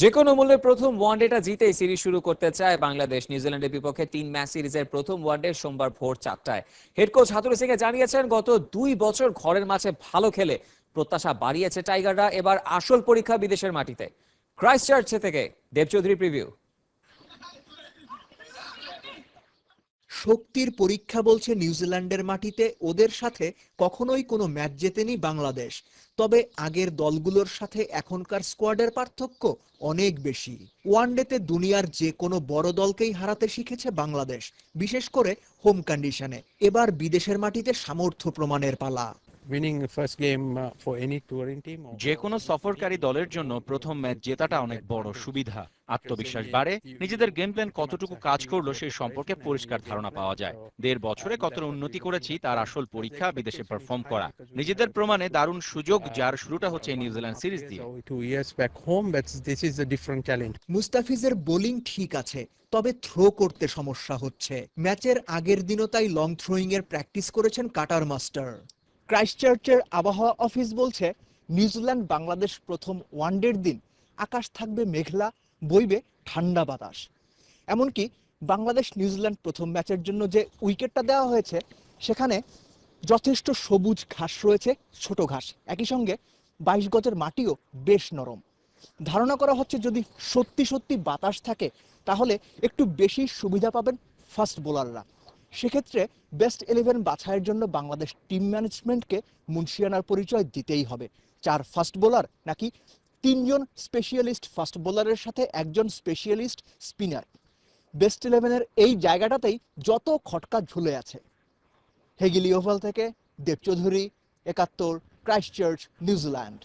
যে কোনো মূল্যে প্রথম ওয়ানডেটা জিতেই সিরিজ শুরু করতে চায় বাংলাদেশ। নিউজিল্যান্ডের বিপক্ষে তিন ম্যাচ সিরিজের প্রথম ওয়ানডে সোমবার ভোর চারটায়। হেড কোচ হাতুরু সিং জানিয়েছেন, গত দুই বছর ঘরের মাঠে ভালো খেলে প্রত্যাশা বাড়িয়েছে টাইগাররা। এবার আসল পরীক্ষা বিদেশের মাটিতে। ক্রাইস্ট চার্চে থেকে দেবচৌধুরী প্রিভিউ। শক্তির পরীক্ষা বলছে নিউজিল্যান্ডের মাটিতে। ওদের সাথে কখনোই কোনো ম্যাচ জেতেনি বাংলাদেশ। তবে আগের দলগুলোর সাথে এখনকার স্কোয়াডের পার্থক্য অনেক বেশি। ওয়ানডেতে দুনিয়ার যে কোনো বড় দলকেই হারাতে শিখেছে বাংলাদেশ, বিশেষ করে হোম কন্ডিশনে। এবার বিদেশের মাটিতে সামর্থ্য প্রমাণের পালা। Uh, যে কোনো সফরকারী দলের জন্য প্রথম ম্যাচ জেতাটা অনেক বড় সুবিধা। আত্মবিশ্বাস বাড়ে নিজেদের গেম প্ল্যান কতটুকু কাজ করল সেই সম্পর্কে পরিষ্কার ধারণা পাওয়া যায়। দেড় বছরে কতটা উন্নতি করেছি তার আসল পরীক্ষা বিদেশে পারফর্ম করা। নিজেদের প্রমাণে দারুণ সুযোগ যার শুরুটা হচ্ছে নিউজিল্যান্ড সিরিজ দিয়ে. মুস্তাফিজের বোলিং ঠিক আছে তবে থ্রো করতে সমস্যা হচ্ছে। ম্যাচের আগের দিনও তাই লং থ্রোয়িং এর প্র্যাকটিস করেছেন কাটার মাস্টার ক্রাইস্টচার্চের আবহাওয়া অফিস বলছে, নিউজিল্যান্ড বাংলাদেশ প্রথম ওয়ানডের দিন আকাশ থাকবে মেঘলা, বইবে ঠান্ডা বাতাস। এমনকি বাংলাদেশ নিউজিল্যান্ড প্রথম ম্যাচের জন্য যে উইকেটটা দেওয়া হয়েছে, সেখানে যথেষ্ট সবুজ ঘাস রয়েছে, ছোট ঘাস। একই সঙ্গে বাইশ গজের মাটিও বেশ নরম। ধারণা করা হচ্ছে যদি সত্যি সত্যি বাতাস থাকে, তাহলে একটু বেশি সুবিধা পাবেন ফাস্ট বোলাররা। সেক্ষেত্রে বেস্ট ইলেভেন বাছাইয়ের জন্য বাংলাদেশ টিম ম্যানেজমেন্টকে মুন্সিয়ানার পরিচয় দিতেই হবে। চার ফাস্ট বোলার নাকি তিনজন স্পেশালিস্ট ফাস্ট বোলারের সাথে একজন স্পেশালিস্ট স্পিনার। বেস্ট ইলেভেনের এই জায়গাটাতেই যত খটকা ঝুলে আছে। হেগিলি ওভাল থেকে দেবচৌধুরী একাত্তর, ক্রাইস্টচার্চ, নিউজিল্যান্ড।